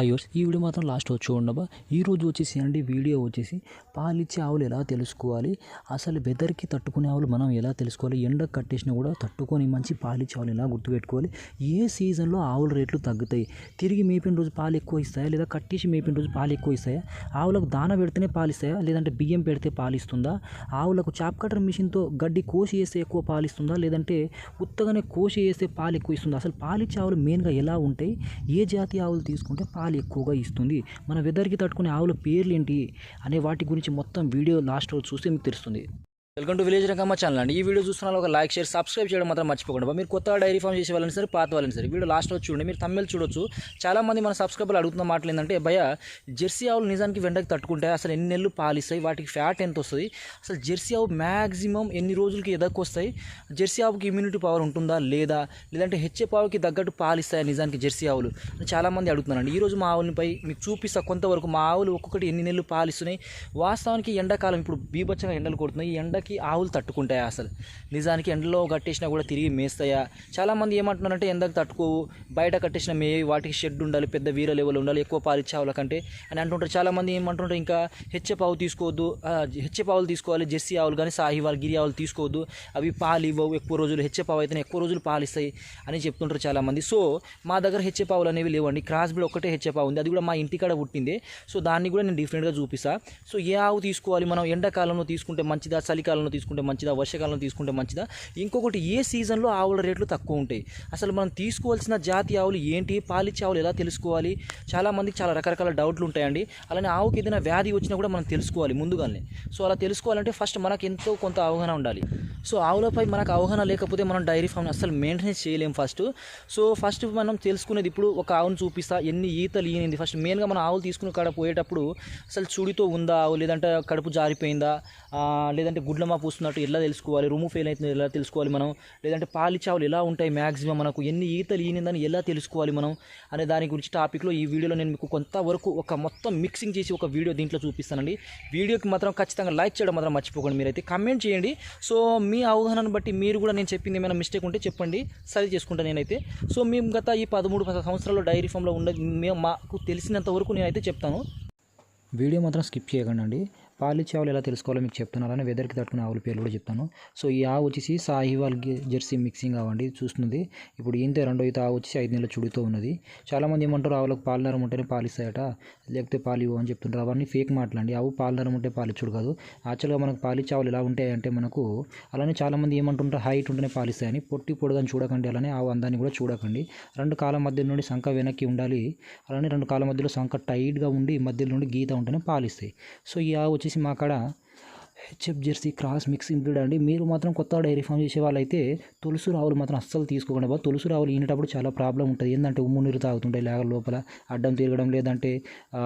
హైవర్స్ ఈ వీడియో మాత్రం లాస్ట్ వచ్చి ఉండబా ఈ రోజు వచ్చేసి అండి వీడియో వచ్చేసి పాలిచ్చే ఆవులు ఎలా తెలుసుకోవాలి? అసలు వెదర్కి తట్టుకునే ఆవులు మనం ఎలా తెలుసుకోవాలి? ఎండ కట్టేసినా కూడా తట్టుకొని మంచి పాలిచ్చే ఆవులు ఎలా గుర్తుపెట్టుకోవాలి? ఏ సీజన్లో ఆవుల రేట్లు తగ్గుతాయి? తిరిగి మేపిన రోజు పాలు ఎక్కువ ఇస్తాయా? లేదా కట్టేసి మేపిన రోజు పాలు ఎక్కువ ఇస్తాయా? ఆవులకు దాన పెడితేనే పాలు ఇస్తాయా? లేదంటే బియ్యం పెడితే పాలు ఇస్తుందా? ఆవులకు చాప్ కటర్ మిషన్తో గడ్డి కోసి వేస్తే ఎక్కువ పాలు ఇస్తుందా? లేదంటే ఉత్తగానే కోసి వేస్తే పాలు ఎక్కువ ఇస్తుందా? అసలు పాలిచ్చే ఆవులు మెయిన్గా ఎలా ఉంటాయి? ఏ జాతి ఆవులు తీసుకుంటే పాలు ఎక్కువగా ఇస్తుంది. మన వెదర్కి తట్టుకునే ఆవుల పేర్లు ఏంటి అనే వాటి గురించి మొత్తం వీడియో లాస్ట్ రోజు చూస్తే మీకు తెలుస్తుంది. Welcome to village Rangamma channel అండి. ఈ వీడియో చూస్తున్న ఒక లైక్ షేర్ సబ్స్క్రైబ్ చేయడం మాత్రం మర్చిపోకుండా మీరు కొత్తగా డైరీ ఫామ్ చేసే వాళ్ళని సరే పాత వాళ్ళని సరే వీడియో లాస్ట్ వచ్చి చూడండి. మీరు తమ్మిల్ చూడొచ్చు. చాలామంది మన సబ్స్క్రైబర్లు అడుగుతున్న మాటలు ఏంటంటే భయ జెర్సీ ఆవులు నిజానికి వెండకి తట్టుకుంటాయి అసలు ఎన్ని నెలలు పాలిస్తాయి? వాటికి ఫ్యాట్ ఎంత వస్తుంది అసలు జెర్సీ ఆవు మ్యాక్సిమం ఎన్ని రోజులకి ఎదక్కొస్తాయి జెర్సీ ఆవుకి ఇమ్యూనిటీ పవర్ ఉంటుందా? లేదా? లేదంటే హెచ్ఎఫ్ ఆవుకి తగ్గట్టు పాలిస్తాయి నిజానికి జెర్సీ ఆవులు? చాలామంది అడుగుతున్నారండి ఈరోజు మా ఆవులపై మీకు చూపిస్తా కొంతవరకు మా ఆవులు ఒక్కొక్కటి ఎన్ని నెలలు పాలిస్తున్నాయి? వాస్తవానికి ఎండాకాలం ఇప్పుడు బీభత్సంగా ఎండలు కొడుతున్నాయి. ఈ ఎండకి ఆవులు తట్టుకుంటాయా అసలు? నిజానికి ఎండలో కట్టేసినా కూడా తిరిగి మేస్తాయా? చాలామంది ఏమంటున్నారంటే ఎండకు తట్టుకోవు. బయట కట్టేసిన మే వాటికి షెడ్ ఉండాలి పెద్ద వీర లెవెల్ ఉండాలి ఎక్కువ పాలిచ్చే ఆవుల కంటే అని అంటుంటారు. చాలామంది ఏమంటుంటారు ఇంకా హెచ్ఎఫ్ ఆవు తీసుకోవద్దు హెచ్ఎఫ్ ఆవులు తీసుకోవాలి జెర్సీ ఆవులు కానీ సాహివాల్ గిరి ఆవులు తీసుకోవద్దు. అవి పాలు ఇవ్వవు ఎక్కువ రోజులు హెచ్ఎఫ్ ఆవు అయితేనే ఎక్కువ రోజులు పాలిస్తాయి అని చెప్తుంటారు చాలామంది. సో మా దగ్గర హెచ్ఎఫ్ ఆవులు అనేవి లేవండి. క్రాస్ బ్రీడ్ ఒకటే హెచ్ఎఫ్ ఆవు ఉంది. అది కూడా మా ఇంటికాడ పుట్టింది. సో దాన్ని కూడా నేను డిఫరెంట్గా చూపిస్తాను సో ఏ ఆవు తీసుకోవాలి? మనం ఎండాకాలంలో తీసుకుంటే మంచిదా? చలికాలంలో తీసుకుంటే మంచిదా వర్షాకాలంలో తీసుకుంటే మంచిదా? ఇంకొకటి ఏ సీజన్లో ఆవుల రేట్లు తక్కువ ఉంటాయి? అసలు మనం తీసుకోవాల్సిన జాతి ఆవులు ఏంటి? పాలిచ్చే ఆవులు ఎలా తెలుసుకోవాలి? చాలామందికి చాలా రకరకాల డౌట్లు ఉంటాయండి. అలానే ఆవుకి ఏదైనా వ్యాధి వచ్చినా కూడా మనం తెలుసుకోవాలి ముందుగానే. సో అలా తెలుసుకోవాలంటే ఫస్ట్ మనకు ఎంతో కొంత అవగాహన ఉండాలి. సో ఆవులపై మనకు అవగాహన లేకపోతే మనం డైరీ ఫామ్ అసలు మెయింటెనెన్స్ చేయలేం ఫస్ట్. సో ఫస్ట్ మనం తెలుసుకునేది ఇప్పుడు ఒక ఆవును చూపిస్తా ఎన్ని ఈతలు ఈనింది. ఫస్ట్ మెయిన్గా మనం ఆవులు తీసుకుని కాడ పోయేటప్పుడు అసలు చుడితో ఉందా? ఆవు లేదంటే కడుపు జారిపోయిందా? లేదంటే లేదంటే గుడ్లమా పూస్తున్నట్టు ఎలా తెలుసుకోవాలి? రూము ఫెయిల్ అవుతుంది ఎలా తెలుసుకోవాలి మనం? లేదంటే పాలిచావులు ఎలా ఉంటాయి మ్యాక్సిమం మనకు? ఎన్ని ఈతలు ఈనిందని ఎలా తెలుసుకోవాలి మనం? అనే దాని గురించి టాపిక్లో ఈ వీడియోలో నేను మీకు కొంతవరకు ఒక మొత్తం మిక్సింగ్ చేసి ఒక వీడియో దీంట్లో చూపిస్తానండి. వీడియోకి మాత్రం ఖచ్చితంగా లైక్ చేయడం మాత్రం మర్చిపోకండి మీరైతే. కమెంట్ చేయండి. సో మీ అవగాహనను బట్టి మీరు కూడా నేను చెప్పింది ఏమైనా మిస్టేక్ ఉంటే చెప్పండి. సరి చేసుకుంటాను నేనైతే. సో మేము గత ఈ పదమూడు సంవత్సరాల్లో డైరీ ఫామ్లో ఉన్న మేము మాకు తెలిసినంత వరకు నేనైతే చెప్తాను. వీడియో మాత్రం స్కిప్ చేయకండి పాలిచ్చే ఆవులు ఎలా తెలుసుకోవాలో మీకు చెప్తాను అలానే వెదర్కి తట్టుకునే ఆవుల పేర్లు కూడా చెప్తాను. సో ఈ ఆవు వచ్చేసి సాహివాల్ జెర్సీ మిక్సింగ్ అవ్వండి చూస్తుంది. ఇప్పుడు ఈంతే రెండో ఈత ఆవు వచ్చేసి ఐదు నెలల చుడుతూ ఉన్నది. చాలామంది ఏమంటారు ఆవులకు పాలనరం ఉంటేనే పాలిస్తాయట లేకపోతే పాలు ఇవ్వు అని చెప్తుంటారు. అవన్నీ ఫేక్ మాటలండి ఆవు పాలనరం ఉంటే పాలిచ్చుడు కాదు. యాక్చువల్గా మనకు పాలిచ్చే ఆవులు ఎలా ఉంటాయంటే మనకు అలానే చాలామంది ఏమంటుంటారు హైట్ ఉంటేనే పాలిస్తాయని పొట్టి పొడదని చూడకండి. అలానే ఆవు అందాన్ని కూడా చూడకండి. రెండు కాలం మధ్య నుండి సంఖ వెనక్కి ఉండాలి. అలానే రెండు కాలం మధ్యలో సంఖ టైట్గా ఉండి మధ్యలో నుండి గీత ఉంటేనే పాలిస్తాయి సో ఈ ఆవు వచ్చేసి మా కాడ H F jersey cross mixing breed అండి. మీరు మాత్రం కొత్త డైరీ ఫామ్ చేసే వాళ్ళైతే తులసి రావులు మాత్రం అస్సలు తీసుకోకండి బాబు తులసి రావులు ఈనేటప్పుడు చాలా ప్రాబ్లం ఉంటుంది. ఏంటంటే ఉమ్ము నీరు తాగుతుంటాయి లేక లోపల అడ్డం తిరగడం లేదంటే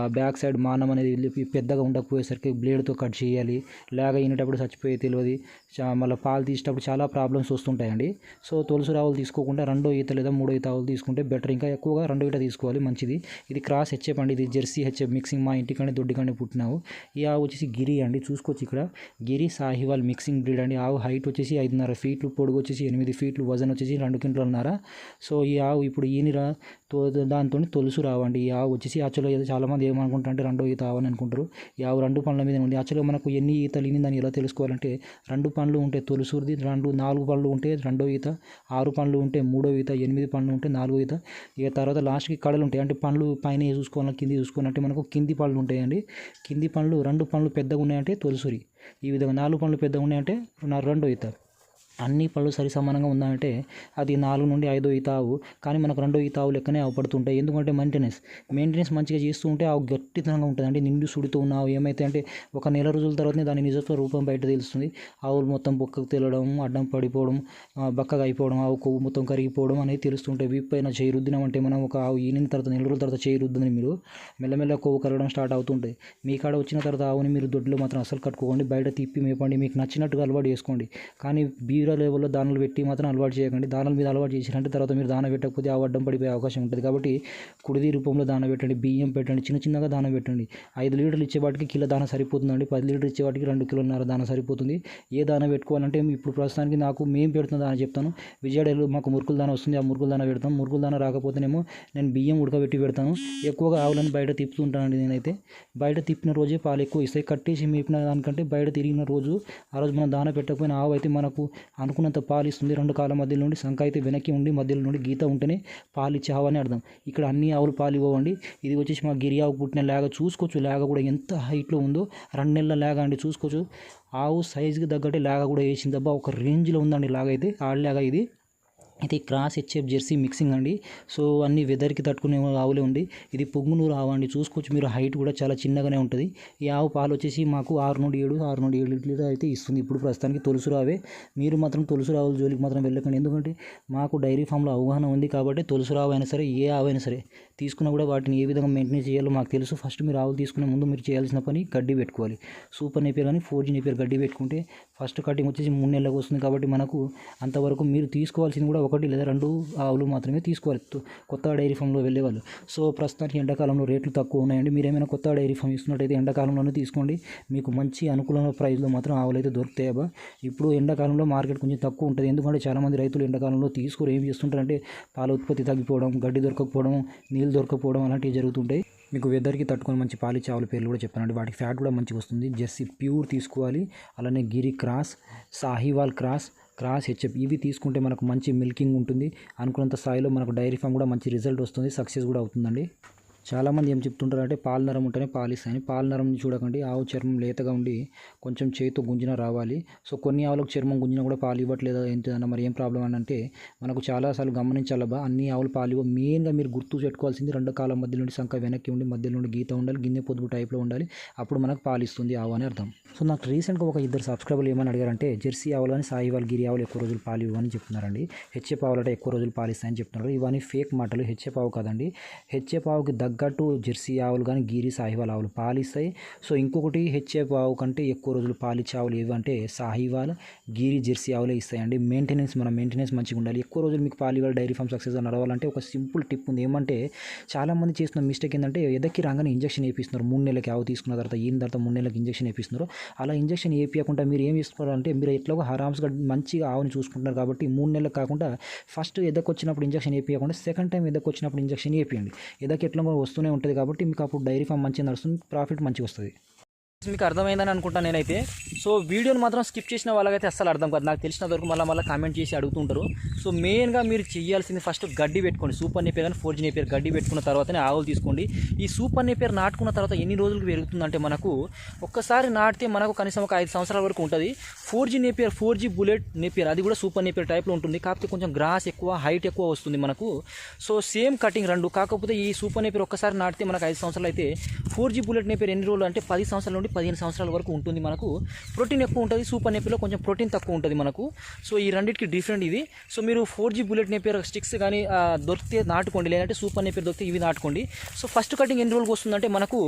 బ్యాక్ సైడ్ మానం అనేది వెళ్ళి పెద్దగా ఉండకపోయేసరికి బ్లేడ్తో కట్ చేయాలి. లేక ఈనేటప్పుడు చచ్చిపోయే తెలియదు. చా- మళ్ళీ పాలు తీసేటప్పుడు చాలా ప్రాబ్లమ్స్ వస్తుంటాయండి. సో తులసి రావులు తీసుకోకుండా రెండో ఈత లేదా మూడో ఈత ఆవులు తీసుకుంటే బెటర్. ఇంకా ఎక్కువగా రెండో ఈత తీసుకోవాలి. మంచిది. ఇది క్రాస్ హెచ్ఎఫ్ అండి. ఇది జెర్సీ హెచ్ఎఫ్ మిక్సింగ్ మా ఇంటికంటే దొడ్డికంటే పుట్టినావు ఈ ఆవు వచ్చేసి గిరి అండి. చూసుకోవచ్చు ఇక్కడ. గిరి సాహివాల్ మిక్సింగ్ బ్రీడ్ అండి. ఆవు హైట్ వచ్చేసి ఐదున్నర ఫీట్లు పొడుగు వచ్చేసి ఎనిమిది ఫీట్లు వజన్ వచ్చేసి రెండు క్వింటలున్నర సో ఈ ఆవు ఇప్పుడు ఈనిరా తో దాంతో తొలుసు రావండి. ఈ ఆవు వచ్చేసి యాక్చువల్గా చాలామంది ఏమనుకుంటారు అంటే రెండో ఈత ఆవు అని అనుకుంటారు. ఈ ఆవు రెండు పనుల మీద ఉంది యాక్చువల్గా మనకు ఎన్ని ఈతలు ఈనిందని ఎలా తెలుసుకోవాలంటే రెండు పనులు ఉంటే తొలుసుది రెండు నాలుగు పనులు ఉంటే రెండో ఈత ఆరు పనులు ఉంటే మూడో ఈత ఎనిమిది పనులు ఉంటే నాలుగో ఈత. ఇక తర్వాత లాస్ట్కి కడలు ఉంటాయి. అంటే పండ్లు పైన చూసుకోవాలి కింది చూసుకోవాలంటే మనకు కింది పనులు ఉంటాయండి. కింది పనులు రెండు పనులు పెద్దగా ఉన్నాయంటే తొలుసురి. ఈ విధంగా నాలుగు పండ్లు పెద్దగా ఉన్నాయంటే నా రెండు ఈత అన్ని పళ్ళు సరి సమానంగా ఉందంటే అది నాలుగు నుండి ఐదో ఈత ఆవు కానీ మనకు రెండో ఈ తావు లెక్కనే అవపడుతుంటాయి ఎందుకంటే మెయింటెనెన్స్ మెయింటెనెన్స్ మంచిగా చేస్తూ ఉంటే ఆవు గట్టితనంగా ఉంటుంది. అంటే నిండు సుడితో ఉన్నావు ఏమైతే అంటే ఒక నెల రోజుల తర్వాతనే దాని నిజత్వ రూపం బయట తెలుస్తుంది. ఆవులు మొత్తం బొక్కకు తెలడం అడ్డం పడిపోవడం బక్కగా అయిపోవడం ఆవు కొవ్వు మొత్తం కరిగిపోవడం అనేది తెలుస్తుంటాయి. వీపు పైన చేయి రుద్దినం అంటే మనం ఒక ఆవు ఈనిన తర్వాత నెల రోజుల తర్వాత చేయి రుద్దని మీరు మెల్లమెల్ల కొవ్వు కరగడం స్టార్ట్ అవుతుంటాయి. మీ కాడ వచ్చిన తర్వాత ఆవుని మీరు దొడ్లో మాత్రం అసలు కట్టుకోకండి. బయట తిప్పి మేపండి. మీకు నచ్చినట్టుగా అలవాటు చేసుకోండి. కానీ బీ జీరో లెవెల్లో దానాలు పెట్టి మాత్రం అలవాటు చేయకండి. దానాల మీద అలవాటు చేసినట్టు తర్వాత మీరు దాన పెట్టకపోతే ఆ అడ్డం పడిపోయే అవకాశం ఉంటుంది. కాబట్టి కుడిది రూపంలో దాన పెట్టండి. బియ్యం పెట్టండి. చిన్న చిన్నగా దాన పెట్టండి. ఐదు లీటర్లు ఇచ్చేవాటికి కిలో దాన సరిపోతుందండి. పది లీటర్లు ఇచ్చేవాటికి రెండు కిలోన్నర దాన సరిపోతుంది. ఏ దాన పెట్టుకోవాలంటే ఇప్పుడు ప్రస్తుతానికి నాకు మేము పెడుతున్న దాన చెప్తాను. విజయవాడలో మాకు మురుకుల దాన వస్తుంది. ఆ మురుకుల దాన పెడతాం. మురుకుల దాన రాకపోతేనేమో నేను బియ్యం ఉడకబెట్టి పెడతాను. ఎక్కువగా ఆవులను బయట తిప్పుతుంటానండి నేనైతే. బయట తిప్పిన రోజే పాలు ఎక్కువ ఇస్తాయి కట్టేసి మేపిన దానికంటే బయట తిరిగిన రోజు ఆ రోజు మనం దాన పెట్టకపోయిన ఆవు అయితే మనకు అనుకున్నంత పాలు ఇస్తుంది రెండు కాళ్ళ మధ్యలో నుండి సంఖ అయితే వెనక్కి ఉండి మధ్యలో నుండి గీత ఉంటేనే పాలు ఇచ్చావని అర్థం. ఇక్కడ అన్ని ఆవులు పాలు ఇవ్వండి ఇది వచ్చేసి మా గిరియావు పుట్టిన లేగ. చూసుకోవచ్చు. లేగ కూడా ఎంత హైట్లో ఉందో రెండు నెలల లేగ అండి. చూసుకోవచ్చు. ఆవు సైజుకి తగ్గట్టే లేగ కూడా వేసింది. అబ్బా ఒక రేంజ్లో ఉందండి లాగ అయితే. ఆడలేగ ఇది. ఇది cross H F jersey mixing అండి. సో అన్ని వెదర్కి తట్టుకునే ఆవులే ఉంది ఇది పొంగునూరు ఆవు అండి. చూసుకోవచ్చు మీరు హైట్ కూడా చాలా చిన్నగానే ఉంటుంది. ఈ ఆవు పాలు వచ్చేసి మాకు ఆరు నుండి ఏడు ఆరు నుండి ఏడు లీటర్ అయితే ఇస్తుంది. ఇప్పుడు ప్రస్తుతానికి తొలుసు రావే. మీరు మాత్రం తొలుసు రావుల జోలికి మాత్రం వెళ్ళకండి. ఎందుకంటే మాకు డైరీ ఫామ్లో అవగాహన ఉంది కాబట్టి తొలుసు రావు అయినా సరే ఏ ఆవు అయినా సరే తీసుకున్నా కూడా వాటిని ఏ విధంగా మెయింటైన్ చేయాలో మాకు తెలుసు. ఫస్ట్ మీరు ఆవులు తీసుకునే ముందు మీరు చేయాల్సిన పని గడ్డి పెట్టుకోవాలి. సూపర్ నేపియర్ కానీ ఫోర్ జీ నేపియర్ గడ్డి పెట్టుకుంటే ఫస్ట్ కటింగ్ వచ్చేసి మూడు నెలలకు వస్తుంది కాబట్టి మనకు అంతవరకు మీరు తీసుకోవాల్సింది కూడా ఒకటి లేదా రెండు ఆవులు మాత్రమే తీసుకోవాలి. కొత్త డైరీ ఫామ్లో వెళ్ళేవాళ్ళు. సో ప్రస్తుతానికి ఎండాకాలంలో రేట్లు తక్కువ ఉన్నాయండి. మీరు ఏమైనా కొత్త డైరీ ఫామ్ ఇస్తున్నట్టయితే ఎండాకాలంలోనే తీసుకోండి. మీకు మంచి అనుకూలమైన ప్రైస్లో మాత్రం ఆవులు అయితే దొరుకుతాయి ఇప్పుడు ఎండాకాలంలో మార్కెట్ కొంచెం తక్కువ ఉంటుంది. ఎందుకంటే చాలామంది రైతులు ఎండాకాలంలో తీసుకుని ఏం చేస్తుంటారంటే పాల ఉత్పత్తి తగ్గిపోవడం గడ్డి దొరకకపోవడం నీళ్ళు దొరకకపోవడం అలాంటివి జరుగుతుంటాయి. మీకు వెదర్కి తట్టుకొని మంచి పాలిచ్చే ఆవుల పేర్లు కూడా చెప్పానండి. వాటికి ఫ్యాట్ కూడా మంచిగా వస్తుంది. జెర్సీ ప్యూర్ తీసుకోవాలి. అలానే గిరి cross Sahiwal cross cross H F ఇవి తీసుకుంటే మనకు మంచి మిల్కింగ్ ఉంటుంది. అనుకున్నంత స్థాయిలో మనకు డైరీ ఫామ్ కూడా మంచి రిజల్ట్ వస్తుంది. సక్సెస్ కూడా అవుతుందండి. చాలామంది ఏం చెప్తుంటారంటే పాల నరం ఉంటేనే పాలు పాల నరం చూడకండి. ఆవు చర్మం లేతగా ఉండి కొంచెం చేతితో గుంజిన రావాలి. సో కొన్ని ఆవులకు చర్మం గుంజిన కూడా పాలు ఇవ్వట్లేదు. ఏంటన్నా మరి ఏం ప్రాబ్లం అని అంటే మనకు చాలాసార్లు గమనించాలబ్బా అన్ని ఆవులు పాలు ఇవ్వ మెయిన్గా మీరు గుర్తు పెట్టుకోవాల్సింది రెండు కాలం మధ్య నుండి సంఖ వెనక్కి ఉండి మధ్యలో నుండి గీత ఉండాలి గిన్నె పొదుపు టైప్లో ఉండాలి. అప్పుడు మనకు పాలిస్తుంది ఆవు అని అర్థం. సో నాకు రీసెంట్గా ఒక ఇద్దరు సబ్స్క్రైబర్లు ఏమని అడిగారంటే జెర్సీ ఆవులు అని సాయివాల్ గిరి ఆవులు ఎక్కువ రోజులు పాలు ఇవ్వని చెప్తున్నారండి. హెచ్ఎఫ్ ఆవులు అంటే ఎక్కువ రోజులు పాలిస్తాయని చెప్తున్నారు. ఇవన్నీ ఫేక్ మాటలు. హెచ్ఎఫ్ ఆవు కాదండి. హెచ్ఎఫ్ ఆవుకి తగ్గట్టు జెర్సీ ఆవులు కానీ గిరి సాహివాల్ ఆవులు పాలు ఇస్తాయి సో ఇంకొకటి హెచ్ఎఫ్ ఆవు కంటే ఎక్కువ రోజులు పాలిచ్చే ఆవులు ఏవి అంటే సాహివాల్ గిరి జెర్సీ ఆవులే ఇస్తాయండి. మెయింటెనెన్స్ మన మెయింటెనెన్స్ మంచిగా ఉండాలి. ఎక్కువ రోజులు మీకు పాలు డైరీ ఫామ్ సక్సెస్ నడవాలంటే ఒక సింపుల్ టిప్ ఉంది. ఏమంటే చాలామంది చేస్తున్న మిస్టేక్ ఏంటంటే ఎదక్కి రాగానే ఇంజక్షన్ వేపిస్తున్నారు. మూడు నెలలకి ఆవు తీసుకున్న తర్వాత ఈయన తర్వాత మూడు నెలలకి ఇంజక్షన్ వేపిస్తున్నారు. అలా ఇంజక్షన్ వేపించకుండా మీరు ఏం చేసుకోవాలంటే మీరు ఎట్లాగో హరామ్స్గా మంచిగా ఆవుని చూసుకుంటున్నారు కాబట్టి మూడు నెలలకు కాకుండా ఫస్ట్ ఎదకొచ్చినప్పుడు ఇంజక్షన్ వేపించకుండా సెకండ్ టైం ఎదకొచ్చినప్పుడు ఇంజక్షన్ వేపియండి. ఎదకి ఎట్లా వస్తూనే ఉంటుంది కాబట్టి మీకు అప్పుడు డైరీ ఫామ్ మంచిగా నడుస్తుంది ప్రాఫిట్ మంచిగా వస్తుంది. మీకు అర్థమైందని అనుకుంటాను నేనైతే. సో వీడియోని మాత్రం స్కిప్ చేసిన వాళ్ళకైతే అస్సలు అర్థం కాదు. నాకు తెలిసిన వరకు మళ్ళీ మళ్ళీ కామెంట్ చేసి అడుగుతుంటారు. సో మెయిన్గా మీరు చేయాల్సింది ఫస్ట్ గడ్డి పెట్టుకోండి. సూపర్ నేపేర్ కానీ ఫోర్ జీ నేపేర్ గడ్డి పెట్టుకున్న తర్వాతనే ఆవులు తీసుకోండి. ఈ సూపర్ నేపేర్ నాటుకున్న తర్వాత ఎన్ని రోజులకు పెరుగుతుందంటే మనకు ఒక్కసారి నాటితే మనకు కనీసం ఒక ఐదు సంవత్సరాల వరకు ఉంటుంది. Four G napier four G bullet napier అది కూడా సూపర్ నేపేర్ టైప్లో ఉంటుంది. కాకపోతే కొంచెం గ్రాస్ ఎక్కువ హైట్ ఎక్కువ వస్తుంది మనకు. సో సేమ్ కటింగ్ రెండు. కాకపోతే ఈ సూపర్ నేపేర్ ఒక్కసారి నాటితే మనకు ఐదు సంవత్సరాలు అయితే ఫోర్ జీ బుల్లెట్ నేపేర్ ఎన్ని రోజులు అంటే పది సంవత్సరాల నుండి పదిహేను సంవత్సరాల వరకు ఉంటుంది మనకు. ప్రోటీన్ ఎక్కువ ఉంటుంది సూపర్ నేపియర్లో కొంచెం ప్రోటీన్ తక్కువ ఉంటుంది మనకు. సో ఈ రెండింటికి డిఫరెంట్ ఇది. సో మీరు four G bullet napier sticks కానీ దొరికితే నాటుకోండి. లేదంటే సూపర్ నేపియర్ దొరికితే ఇవి నాటుకోండి. సో ఫస్ట్ కటింగ్ ఎన్ని రోజులకు వస్తుందంటే మనకు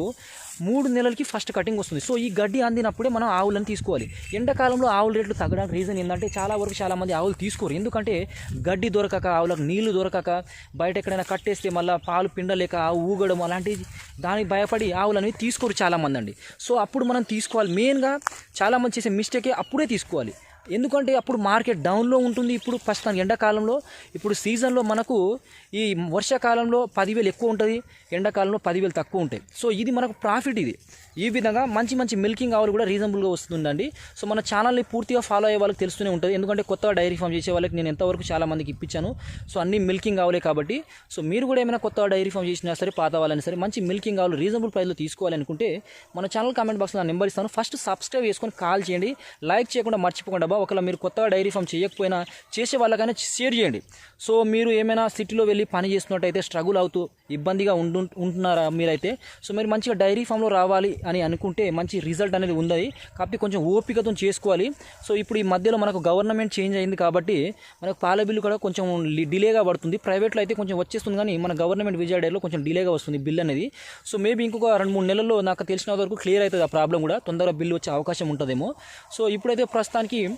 మూడు నెలలకి ఫస్ట్ కటింగ్ వస్తుంది. సో ఈ గడ్డి అందినప్పుడే మనం ఆవులను తీసుకోవాలి. ఎండాకాలంలో ఆవుల రేట్లు తగ్గడానికి రీజన్ ఏంటంటే చాలా వరకు చాలా మంది ఆవులు తీసుకోరు. ఎందుకంటే గడ్డి దొరకక ఆవులకు నీళ్ళు దొరకక బయట ఎక్కడైనా కట్టేస్తే మళ్ళీ పాలు పిండలేక ఆవు ఊగడం అలాంటివి దానికి భయపడి ఆవులు అనేవి తీసుకోరు చాలామంది అండి. సో అప్పుడు మనం తీసుకోవాలి. మెయిన్గా చాలామంది చేసే మిస్టేకే అప్పుడే తీసుకోవాలి. ఎందుకంటే అప్పుడు మార్కెట్ డౌన్లో ఉంటుంది. ఇప్పుడు ప్రస్తుతం ఎండాకాలంలో ఇప్పుడు సీజన్లో మనకు ఈ వర్షాకాలంలో పదివేలు ఎక్కువ ఉంటుంది. ఎండాకాలంలో పదివేలు తక్కువ ఉంటాయి. సో ఇది మనకు ప్రాఫిట్ ఇది. ఈ విధంగా మంచి మంచి మిల్కింగ్ ఆవులు కూడా రీజనబుల్గా వస్తుందండి. సో మన ఛానల్ని పూర్తిగా ఫాలో అయ్యే వాళ్ళకి తెలుస్తూనే ఉంటుంది. ఎందుకంటే కొత్తగా డైరీ ఫామ్ చేసే వాళ్ళకి నేను ఎంతవరకు చాలా మందికి ఇప్పించాను. సో అన్ని మిల్కింగ్ ఆవులే కాబట్టి. సో మీరు కూడా ఏమైనా కొత్తగా డైరీ ఫామ్ చేసినా సరే పాత వాళ్ళని సరే మంచి మిల్కింగ్ ఆవులు రీజనబుల్ ప్రైస్లో తీసుకోవాలనుకుంటే మన ఛానల్ కామెంట్ బాక్స్లో నా నెంబర్ ఇస్తాను. ఫస్ట్ సబ్స్క్రైబ్ చేసుకొని కాల్ చేయండి. లైక్ చేయకుండా మర్చిపోకుండా. అబ్బా ఒకవేళ మీరు కొత్తగా డైరీ ఫామ్ చేయకపోయినా చేసే వాళ్ళకైనా షేర్ చేయండి. సో మీరు ఏమైనా సిటీలో వెళ్ళి పని చేస్తున్నట్టయితే స్ట్రగుల్ అవుతూ ఇబ్బందిగా ఉండు ఉంటున్నారా మీరైతే? సో మీరు మంచిగా డైరీ ఫామ్లో రావాలి అని అనుకుంటే మంచి రిజల్ట్ అనేది ఉంది కాబట్టి కొంచెం ఓపికతో చేసుకోవాలి. సో ఇప్పుడు ఈ మధ్యలో మనకు గవర్నమెంట్ చేంజ్ అయింది కాబట్టి మనకు పాల బిల్లు కూడా కొంచెం డిలేగా పడుతుంది. ప్రైవేట్లో అయితే కొంచెం వచ్చేస్తుంది కానీ మన గవర్నమెంట్ విజయవాడలో కొంచెం డిలేగా వస్తుంది బిల్ అనేది. సో మేబీ ఇంకొక రెండు మూడు నెలల్లో నాకు తెలిసిన వరకు క్లియర్ అవుతుంది ఆ ప్రాబ్లం కూడా. తొందరగా బిల్లు వచ్చే అవకాశం ఉంటుందేమో. సో ఇప్పుడైతే ప్రస్తుతానికి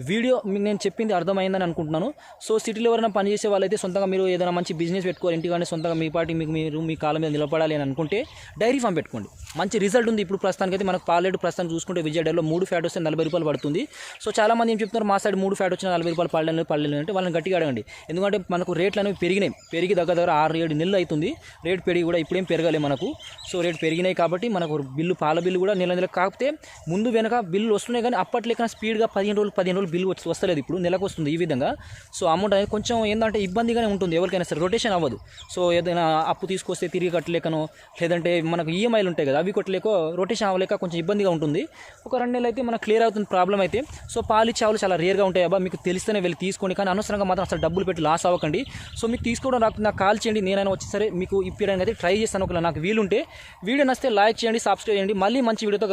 వీడియో మీకు నేను చెప్పింది అర్థమైందని అనుకుంటున్నాను. సో సిటీలో ఎవరైనా పనిచేసే వాళ్ళైతే సొంతంగా మీరు ఏదైనా మంచి బిజినెస్ పెట్టుకోవాలి ఇంటికంటే సొంతంగా మీ పాటి మీకు మీరు మీ కాలం మీద నిలబడాలి అని అనుకుంటే డైరీ ఫామ్ పెట్టుకోండి. మంచి రిజల్ట్ ఉంది ఇప్పుడు ప్రస్తుతానికి అయితే మనకు పాలేడు ప్రస్తుతం చూసుకుంటే విజయ మూడు ఫ్యాట్ వస్తే నలభై రూపాయలు పడుతుంది. సో చాలా మంది ఏం చెప్తున్నారు మా సైడ్ మూడు ఫ్యాట్ వచ్చిన నలభై రూపాయలు పడలేదు పడలేదు అంటే వాళ్ళని గట్టిగా అడగండి. ఎందుకంటే మనకు రేట్లు అనేవి పెరిగినాయి. పెరిగి దగ్గర దగ్గర ఆరు ఏడు నెలలు అవుతుంది. రేట్ పెరిగి కూడా ఇప్పుడేం పెరగలే మనకు. సో రేట్ పెరిగినాయి కాబట్టి మనకు బిల్లు పాల బిల్లు కూడా నెల నెల. కాకపోతే ముందు వెనక బిల్లు వస్తున్నాయి కానీ అప్పటి స్పీడ్గా పదిహేను రోజులు పదిహేను రోజులు బిల్ వచ్చి వస్తలేదు ఇప్పుడు నెలకు వస్తుంది ఈ విధంగా. సో అమౌంట్ అనేది కొంచెం ఏంటంటే ఇబ్బందిగానే ఉంటుంది ఎవరికైనా సరే. రొటేషన్ అవ్వదు. సో ఏదైనా అప్పు తీసుకొస్తే తిరిగి కట్టలేకనో లేదంటే మనకు ఈఎంఐలు ఉంటాయి కదా అవి కొట్టలేకో రొటేషన్ అవ్వలేక కొంచెం ఇబ్బందిగా ఉంటుంది. ఒక రెండు నెలలు అయితే మనకు క్లియర్ అవుతుంది ప్రాబ్లం అయితే. సో పాలు చావులు చాలా రేర్గా ఉంటాయి అబ్బా మీకు తెలిస్తేనే వెళ్ళి తీసుకోండి. కానీ అనవసరంగా మాత్రం అసలు డబ్బులు పెట్టి లాస్ అవ్వకండి. సో మీకు తీసుకోవడం నాకు నాకు కాల్ చేయండి. నేనైనా వచ్చి సరే మీకు ఇప్పడానికి అయితే ట్రై చేస్తాను ఒకవేళ నాకు వీలుంటే. వీడియో నచ్చితే లైక్ చేయండి సబ్స్క్రైబ్ చేయండి. మళ్ళీ మంచి వీడియోతో కలుగుతాను